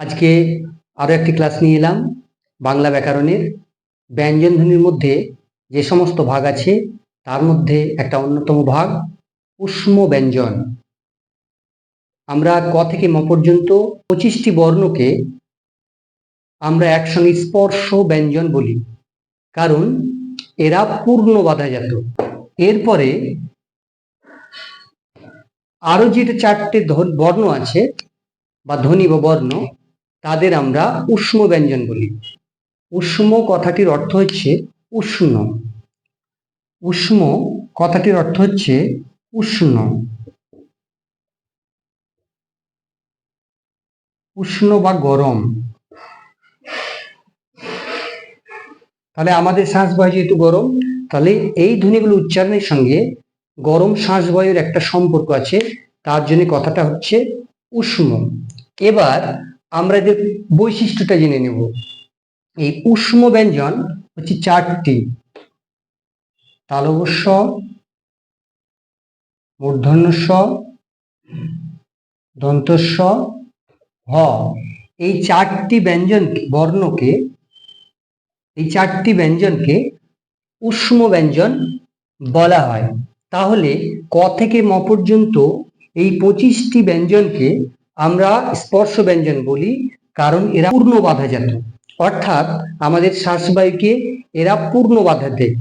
আজকে আরও একটি ক্লাস নিয়ে এলাম, বাংলা ব্যাকরণের। ব্যঞ্জন ধ্বনির মধ্যে যে সমস্ত ভাগ আছে, তার মধ্যে একটা অন্যতম ভাগ উষ্ম ব্যঞ্জন। আমরা ক থেকে ম পর্যন্ত পঁচিশটি বর্ণকে আমরা একসঙ্গে স্পর্শ ব্যঞ্জন বলি, কারণ এরা পূর্ণ বাধাজাত। এরপরে আরও যেটা চারটে বর্ণ আছে, বা ধ্বনি বা বর্ণ তাদের আমরা উষ্ম ব্যঞ্জন বলি। উষ্ম কথাটির অর্থ হচ্ছে উষ্ণ। উষ্ম কথাটির অর্থ হচ্ছে উষ্ণ। উষ্ণ বা গরম। তাহলে আমাদের শ্বাসবায়ু যেহেতু গরম, তাহলে এই ধ্বনিগুলো উচ্চারণের সঙ্গে গরম শ্বাসবায়ুর একটা সম্পর্ক আছে, তার জন্য কথাটা হচ্ছে উষ্ম এবার আমরা এদের বৈশিষ্ট্যটা জেনে নেব। এই উষ্ম ব্যঞ্জন হচ্ছে চারটি। তালবস্য মূর্ধন্যস্ব দন্তস্ব হ। এই চারটি ব্যঞ্জন বর্ণকে, এই চারটি ব্যঞ্জনকে উষ্ম ব্যঞ্জন বলা হয়। তাহলে ক থেকে ম পর্যন্ত এই পঁচিশটি ব্যঞ্জনকে আমরা স্পর্শ ব্যঞ্জন বলি, কারণ এরা পূর্ণ বাধাজাত অর্থাৎ আমাদের শ্বাসবায়ুকে এরা পূর্ণ বাধা দেয়।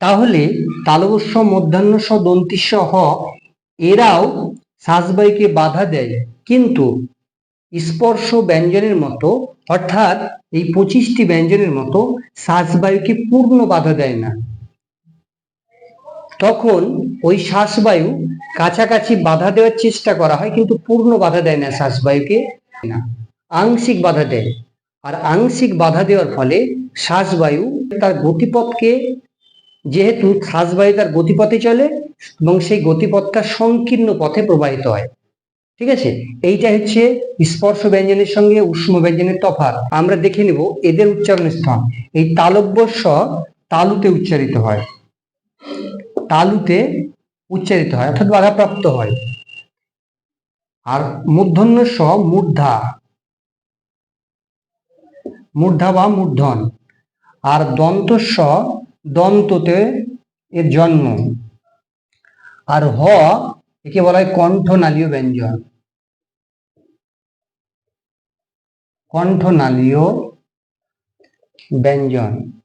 তাহলে তালবস্য মধ্যাহ্নস্ব দন্তিস্ব হ, এরাও শ্বাসবায়ুকে বাধা দেয়। কিন্তু স্পর্শ ব্যঞ্জনের মতো, অর্থাৎ এই পঁচিশটি ব্যঞ্জনের মতো শ্বাসবায়ুকে পূর্ণ বাধা দেয় না। তখন ওই শ্বাসবায়ু কাছাকাছি বাধা দেওয়ার চেষ্টা করা হয়, কিন্তু পূর্ণ বাধা দেয় না শ্বাসবায়ুকে। না আংশিক বাধা দেয়। আর আংশিক বাধা দেওয়ার ফলে শ্বাসবায়ু তার গতিপথকে, যেহেতু শ্বাসবায়ু তার গতিপথে চলে এবং সেই গতিপথটা সংকীর্ণ পথে প্রবাহিত হয়। ঠিক আছে? এইটা হচ্ছে স্পর্শ ব্যঞ্জনের সঙ্গে উষ্ম ব্যঞ্জনের তফাৎ। আমরা দেখে নিব এদের উচ্চারণ স্থান। এই তালব্য স তালুতে উচ্চারিত হয়। তালুতে উচ্চারিত হয়, অর্থাৎ বাধাপ্রাপ্ত হয়। আর মূর্ধন্য স মূর্ধা। মূর্ধা বা মূর্ধন। আর দন্ত স দন্ততে এর জন্ম। আর হ, একে বলা হয় কণ্ঠনালীয় ব্যঞ্জন। কণ্ঠনালীয় ব্যঞ্জন।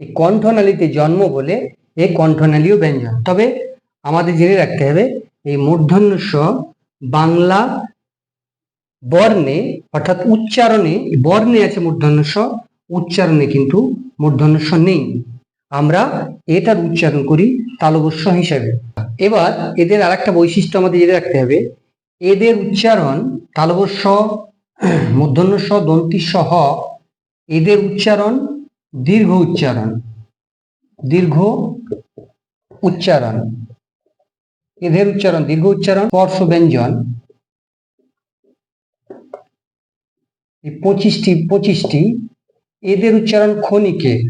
এই কণ্ঠনালীতে জন্ম বলে এই কণ্ঠনালীয় ব্যঞ্জন। তবে আমাদের জেনে রাখতে হবে, এই মূর্ধন্য স বাংলা বর্ণে, অর্থাৎ উচ্চারণে, বর্ণে আছে মূর্ধন্য স উচ্চারণে কিন্তু মূর্ধন্য স নেই। আমরা এটার উচ্চারণ করি তালবস্য হিসাবে। এবার এদের আর একটা বৈশিষ্ট্য আমাদের জেনে রাখতে হবে, এদের উচ্চারণ তালবস্য মূর্ধন্য স দন্তি হ, এদের উচ্চারণ দীর্ঘ উচ্চারণ। দীর্ঘ উচ্চারণ। এদের উচ্চারণ দীর্ঘ উচ্চারণ স্পর্শ ব্যঞ্জন এই পঁচিশটি পঁচিশটি, এদের উচ্চারণ ক্ষণিকের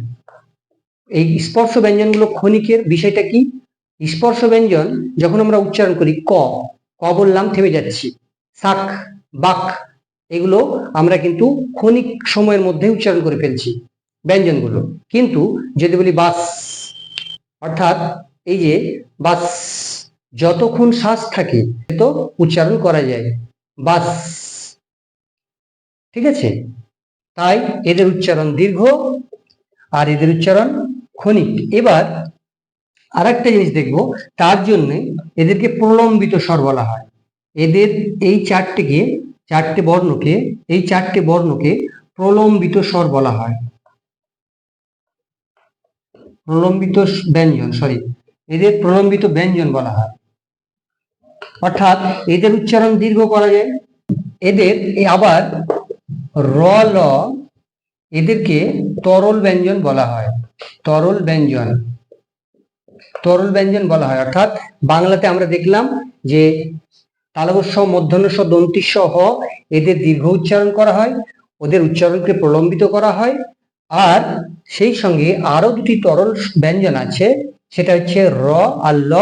এই স্পর্শ ব্যঞ্জনগুলো ক্ষণিকের বিষয়টা কি? স্পর্শ ব্যঞ্জন যখন আমরা উচ্চারণ করি ক ক বললাম, থেমে যাচ্ছি। শাক বাক, এগুলো আমরা কিন্তু ক্ষণিক সময়ের মধ্যে উচ্চারণ করে ফেলছি। ব্যঞ্জনগুলো। কিন্তু যদি বলি বাস, অর্থাৎ এই যে বাস, যতক্ষণ শ্বাস থাকে, তো উচ্চারণ করা যায়। বাস, ঠিক আছে? তাই এদের উচ্চারণ দীর্ঘ আর এদের উচ্চারণ ক্ষণিক। এবার আর একটা জিনিস দেখব, তার জন্য এদেরকে প্রলম্বিত স্বর বলা হয়। এদের এই চারটিকে, চারটে বর্ণকে, এই চারটে বর্ণকে প্রলম্বিত স্বর বলা হয়। প্রলম্বিত ব্যঞ্জন সরি এদের প্রলম্বিত ব্যঞ্জন বলা হয়। অর্থাৎ এদের উচ্চারণ দীর্ঘ করা যায়, এদের আবার র, ল, এদেরকে তরল ব্যঞ্জন বলা হয়, তরল ব্যঞ্জন। তরল ব্যঞ্জন বলা হয়, অর্থাৎ বাংলাতে আমরা দেখলাম যে তালবস্য মধ্যাহ্নস্ব দন্তিস্ব হ, এদের দীর্ঘ উচ্চারণ করা হয়, ওদের উচ্চারণকে প্রলম্বিত করা হয় আর সেই সঙ্গে আরও দুটি তরল ব্যঞ্জন আছে, সেটা হচ্ছে র আর ল।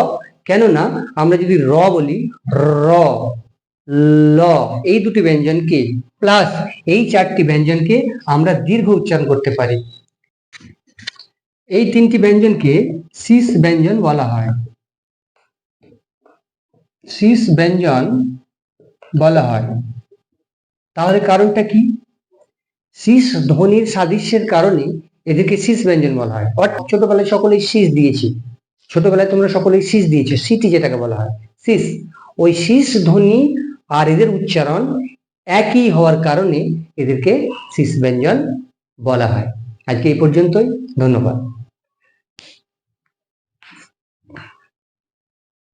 কেননা আমরা যদি র বলি, র, ল, এই দুটি ব্যঞ্জনকে প্লাস এই চারটি ব্যঞ্জনকে আমরা দীর্ঘ উচ্চারণ করতে পারি। এই তিনটি ব্যঞ্জনকে শীষ ব্যঞ্জন বলা হয়। শীষ ব্যঞ্জন বলা হয়। তাহলে কারণটা কি? শীষ ধ্বনির সাদৃশ্যের কারণে এদেরকে শীষ ব্যঞ্জন বলা হয়। অর্থাৎ ছোটবেলায় সকলেই শীষ দিয়েছি। ছোটবেলায় তোমরা সকলেই শীষ দিয়েছ সিটি যেটাকে বলা হয়, শীষ। ওই শীষ ধ্বনি আর এদের উচ্চারণ একই হওয়ার কারণে এদেরকে শীষ ব্যঞ্জন বলা হয়। আজকে এই পর্যন্তই, ধন্যবাদ।